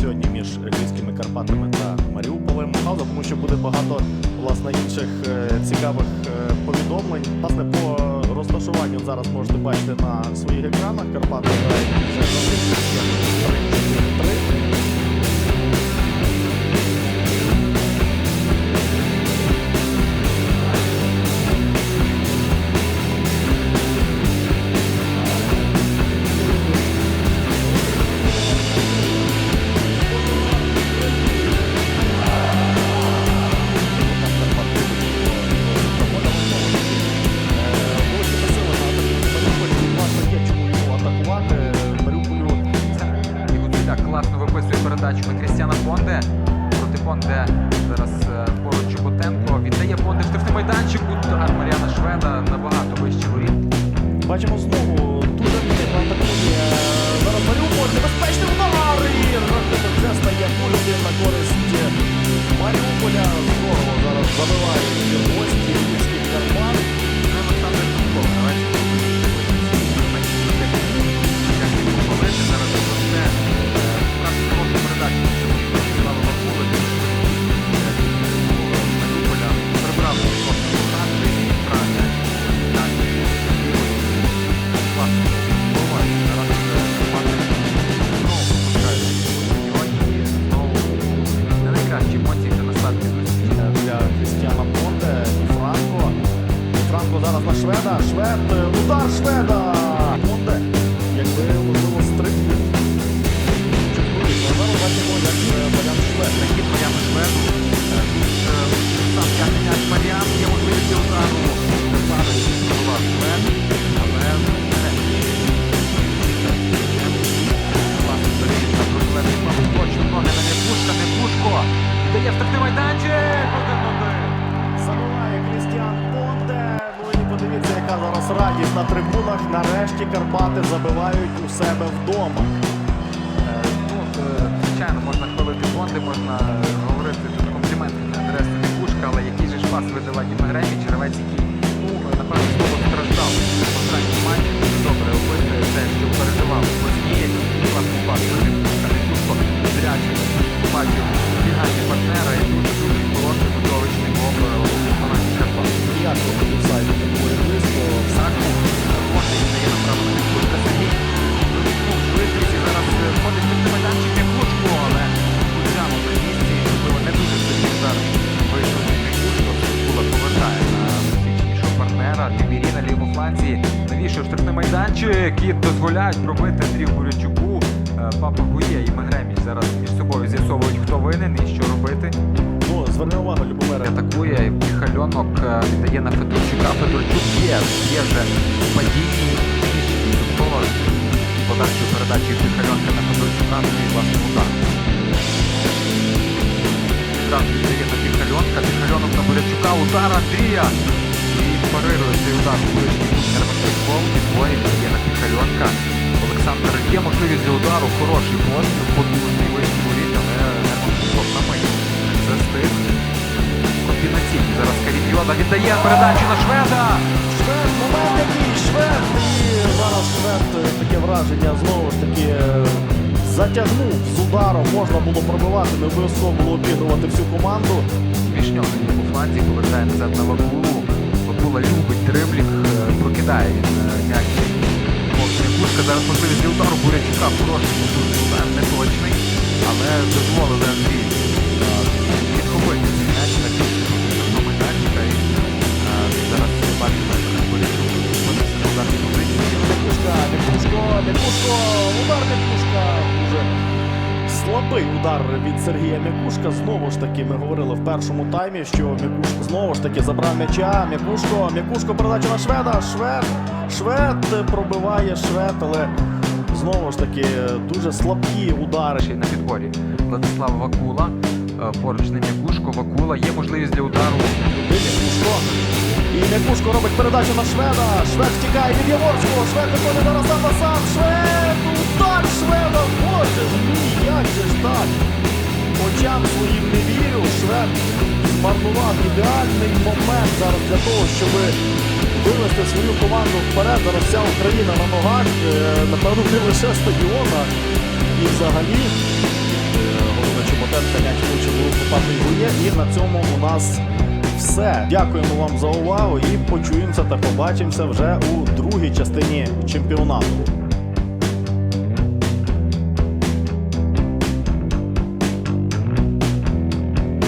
сьогодні між Львівськими Карпатами та Маріуполем. Але тому що буде багато власне інших е, цікавих е, повідомлень. Власне по розташуванню зараз можете бачити на своїх екранах Карпати. 3. Передачу на Крістіана Бонде. Проти Бонде зараз е, поруч Чоботенко. Віддає Бонде в штрафний майданчик. Удар Мар'яна Шведа набагато вище воріт. Бачимо знову дуже активно атакує зараз Маріуполь. Небезпечний удар і рахунок вже стає 0-1 на користь Маріуполя. Здорово зараз забивають гості Карпат. Шведа. Швед, е, удар Шведа! Радість на трибунах. Нарешті Карпати забивають у себе вдома. Штрафний майданчик і дозволяють пробити Андрію Бурячуку. Е, Папа Гує і Мегреміч зараз між собою з'ясовують, хто винен і що робити. Ну, зверни увагу, Любомире. Атакує Михальонок е, віддає на Федорчука. Федорчук є, є вже в падінні. Подачу передачі Михальонка на Федорчука, ну і власне удар. Відразу віддає на Михальонка. Михальонок на Бурячука. Удар Андрія. І парирує цей удар ближній Нермаков. Відборі віддає на Михальонка. Олександр є можливість для удару. Хороший постріл, потужний воріт, але на мить. Це стиль комбінаційний. Зараз Каріньйода віддає передачу на Шведа. Швед, момент який швед. І зараз швед е, таке враження знову ж таки е, затягнув з ударом. Можна було пробивати, не обов'язково було обігрувати всю команду. Мішньов на лівому фланзі повертає назад на Вакулу. Вакула любить дриблінг, е, прокидає він е, м'яч. Кушка зараз можливість для удару Бурячука. Хороший не точний, але дозволили Андрію слабий удар від Сергія Микушка. Знову ж таки, ми говорили в першому таймі, що Микушко знову ж таки забрав м'яча. Микушко, Микушко передача на Шведа. Швед, Швед пробиває Швед, але знову ж таки дуже слабкі удари. Ще й на підборі Владислав Вакула. Е, Поруч з ним Якушко. Вакула. Є можливість для удару. І Микушко робить передачу на Шведа. Швед втікає від Яворського. Швед виходить зараз сам на сам. Швед! Удар Шведа! Боже ж мій, як же ж так? Очам своїм не вірю. Швед змарнував ідеальний момент зараз для того, щоб вивести свою команду вперед. Зараз вся Україна на ногах. Е, Напевно, не лише стадіона. І взагалі е, головне Чоботенка м'яч влучив у Папи Гує. І на цьому у нас все. Дякуємо вам за увагу і почуємося та побачимося вже у другій частині чемпіонату.